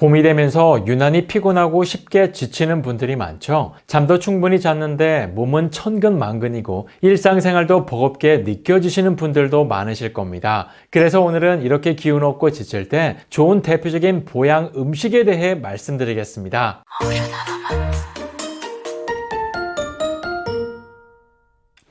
봄이 되면서 유난히 피곤하고 쉽게 지치는 분들이 많죠. 잠도 충분히 잤는데 몸은 천근만근이고 일상생활도 버겁게 느껴지시는 분들도 많으실 겁니다. 그래서 오늘은 이렇게 기운 없고 지칠 때 좋은 대표적인 보양 음식에 대해 말씀드리겠습니다.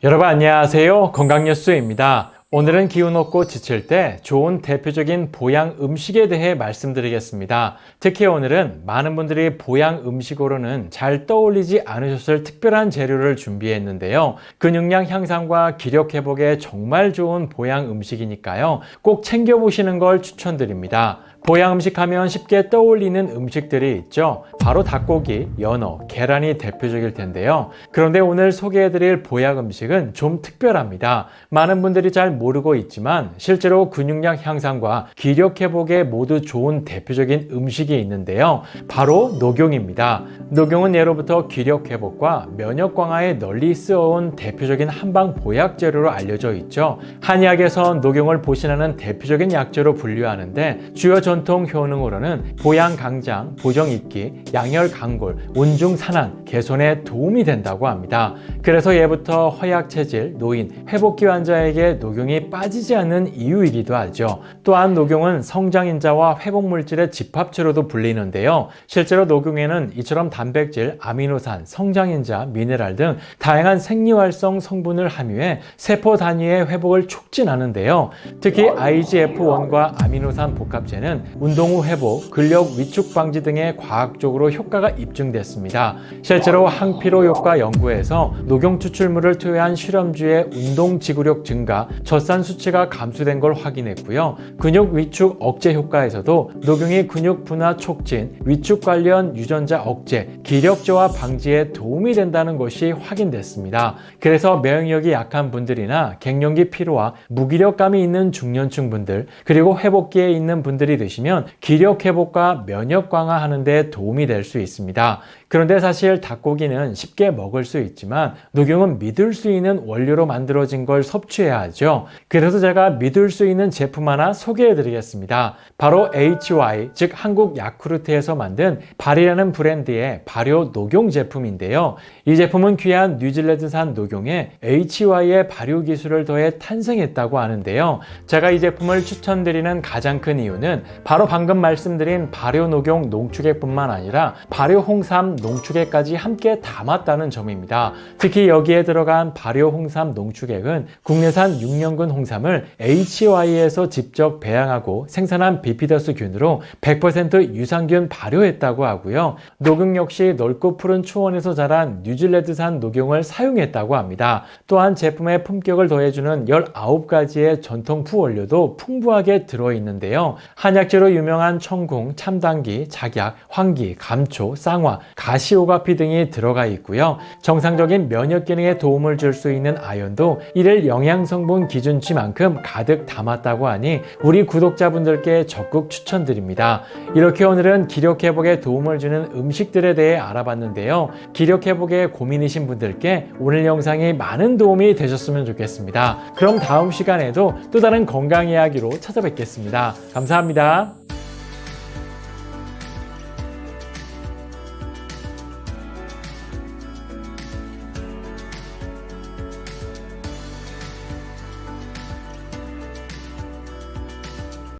여러분 안녕하세요. 건강뉴스입니다. 오늘은 기운 없고 지칠 때 좋은 대표적인 보양 음식에 대해 말씀드리겠습니다. 특히 오늘은 많은 분들이 보양 음식으로는 잘 떠올리지 않으셨을 특별한 재료를 준비했는데요. 근육량 향상과 기력 회복에 정말 좋은 보양 음식이니까요. 꼭 챙겨보시는 걸 추천드립니다. 보양 음식 하면 쉽게 떠올리는 음식들이 있죠. 바로 닭고기, 연어, 계란이 대표적일 텐데요. 그런데 오늘 소개해드릴 보양 음식은 좀 특별합니다. 많은 분들이 잘 모르고 있지만 실제로 근육량 향상과 기력 회복에 모두 좋은 대표적인 음식이 있는데요. 바로 녹용입니다. 녹용은 예로부터 기력 회복과 면역 강화에 널리 쓰여온 대표적인 한방 보약 재료로 알려져 있죠. 한의학에서 녹용을 보신하는 대표적인 약재로 분류하는데 주요 전통 효능으로는 보양 강장, 보정 입기, 양혈 강골, 운중 산안, 개선에 도움이 된다고 합니다. 그래서 예부터 허약 체질, 노인, 회복기 환자에게 녹용이 빠지지 않는 이유이기도 하죠. 또한 녹용은 성장인자와 회복 물질의 집합체로도 불리는데요. 실제로 녹용에는 이처럼 단백질, 아미노산, 성장인자, 미네랄 등 다양한 생리활성 성분을 함유해 세포 단위의 회복을 촉진하는데요. 특히 IGF-1과 아미노산 복합제는 운동 후 회복, 근력 위축 방지 등의 과학적으로 효과가 입증됐습니다. 실제로 항피로 효과 연구에서 녹용 추출물을 투여한 실험주의 운동 지구력 증가, 젖산 수치가 감소된 걸 확인했고요. 근육 위축 억제 효과에서도 녹용이 근육 분화 촉진, 위축 관련 유전자 억제, 기력 저하 방지에 도움이 된다는 것이 확인됐습니다. 그래서 면역력이 약한 분들이나 갱년기 피로와 무기력감이 있는 중년층 분들, 그리고 회복기에 있는 분들이 드시 면 기력 회복과 면역 강화하는 데 도움이 될 수 있습니다. 그런데 사실 닭고기는 쉽게 먹을 수 있지만 녹용은 믿을 수 있는 원료로 만들어진 걸 섭취해야 하죠. 그래서 제가 믿을 수 있는 제품 하나 소개해 드리겠습니다. 바로 HY, 즉 한국 야쿠르트에서 만든 발이라는 브랜드의 발효 녹용 제품인데요. 이 제품은 귀한 뉴질랜드산 녹용에 HY의 발효 기술을 더해 탄생했다고 하는데요. 제가 이 제품을 추천드리는 가장 큰 이유는 바로 방금 말씀드린 발효 녹용 농축액뿐만 아니라 발효 홍삼 농축액까지 함께 담았다는 점입니다. 특히 여기에 들어간 발효 홍삼 농축액은 국내산 6년근 홍삼을 HY에서 직접 배양하고 생산한 비피더스 균으로 100% 유산균 발효했다고 하고요. 녹용 역시 넓고 푸른 초원에서 자란 뉴질랜드산 녹용을 사용했다고 합니다. 또한 제품의 품격을 더해주는 19가지의 전통 푸원료도 풍부하게 들어있는데요. 한약재로 유명한 청궁, 참당기, 작약, 황기, 감초, 쌍화, 가시오가피 등이 들어가 있고요. 정상적인 면역 기능에 도움을 줄 수 있는 아연도 이를 영양 성분 기준치만큼 가득 담았다고 하니 우리 구독자분들께 적극 추천드립니다. 이렇게 오늘은 기력 회복에 도움을 주는 음식들에 대해 알아봤는데요. 기력 회복에 고민이신 분들께 오늘 영상이 많은 도움이 되셨으면 좋겠습니다. 그럼 다음 시간에도 또 다른 건강 이야기로 찾아뵙겠습니다. 감사합니다.